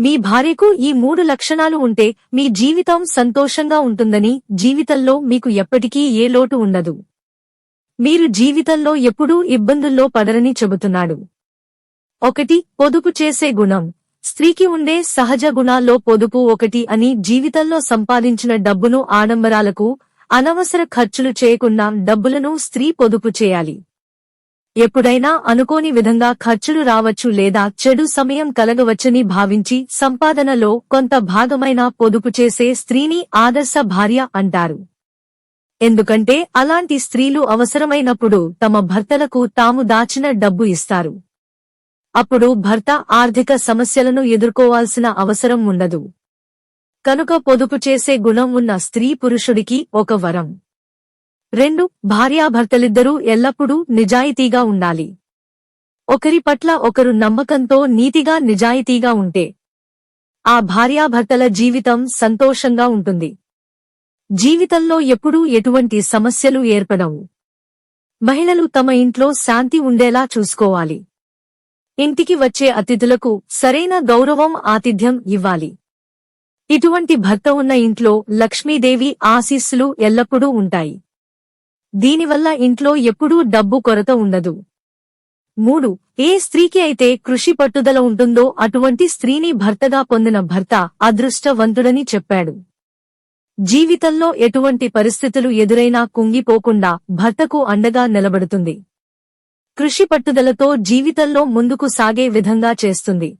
మీ భార్యకు ఈ మూడు లక్షణాలు ఉంటే మీ జీవితం సంతోషంగా ఉంటుందని జీవితంలో మీకు ఎప్పటికీ ఏ లోటు ఉండదు. మీరు జీవితంలో ఎప్పుడూ ఇబ్బందుల్లో పడరని చెబుతున్నాడు. ఒకటి పొదుపు చేసే గుణం. స్త్రీకి ఉండే సహజ గుణాల్లో పొదుపు ఒకటి అని జీవితంలో సంపాదించిన డబ్బును ఆడంబరాలకు అనవసర ఖర్చులు చేయకుండా డబ్బులను స్త్రీ పొదుపు చేయాలి. ఎప్పుడైనా అనుకోని విధంగా ఖర్చులు రావచ్చు లేదా చెడు సమయం కలగవచ్చని భావించి సంపాదనలో కొంత భాగమైన పొదుపు చేసే స్త్రీని ఆదర్శ భార్య అంటారు. ఎందుకంటే అలాంటి స్త్రీలు అవసరమైనప్పుడు తమ భర్తలకు తాము దాచిన డబ్బు ఇస్తారు. అప్పుడు భర్త ఆర్థిక సమస్యలను ఎదుర్కోవాల్సిన అవసరం ఉండదు. కనుక పొదుపు చేసే గుణం ఉన్న స్త్రీ పురుషుడికి ఒక వరం. రెండు భార్యాభర్తలిద్దరూ ఎల్లప్పుడూ నిజాయితీగా ఉండాలి. ఒకరి పట్ల ఒకరు నమ్మకంతో నీతిగా నిజాయితీగా ఉంటే ఆ భార్యాభర్తల జీవితం సంతోషంగా ఉంటుంది. జీవితంలో ఎప్పుడూ ఎటువంటి సమస్యలు ఏర్పడవు. మహిళలు తమ ఇంట్లో శాంతి ఉండేలా చూసుకోవాలి. ఇంటికి వచ్చే అతిథులకు సరైన గౌరవం ఆతిథ్యం ఇవ్వాలి. ఇటువంటి భర్త ఉన్న ఇంట్లో లక్ష్మీదేవి ఆశీస్సులు ఎల్లప్పుడూ ఉంటాయి. దీనివల్ల ఇంట్లో ఎప్పుడూ డబ్బు కొరత ఉండదు. మూడు ఏ స్త్రీకి అయితే కృషి పట్టుదల ఉంటుందో అటువంటి స్త్రీని భర్తగా పొందిన భర్త అదృష్టవంతుడని చెప్పాడు. జీవితంలో ఎటువంటి పరిస్థితులు ఎదురైనా కుంగిపోకుండా భర్తకు అండగా నిలబడుతుంది. కృషి పట్టుదలతో జీవితంలో ముందుకు సాగే విధంగా చేస్తుంది.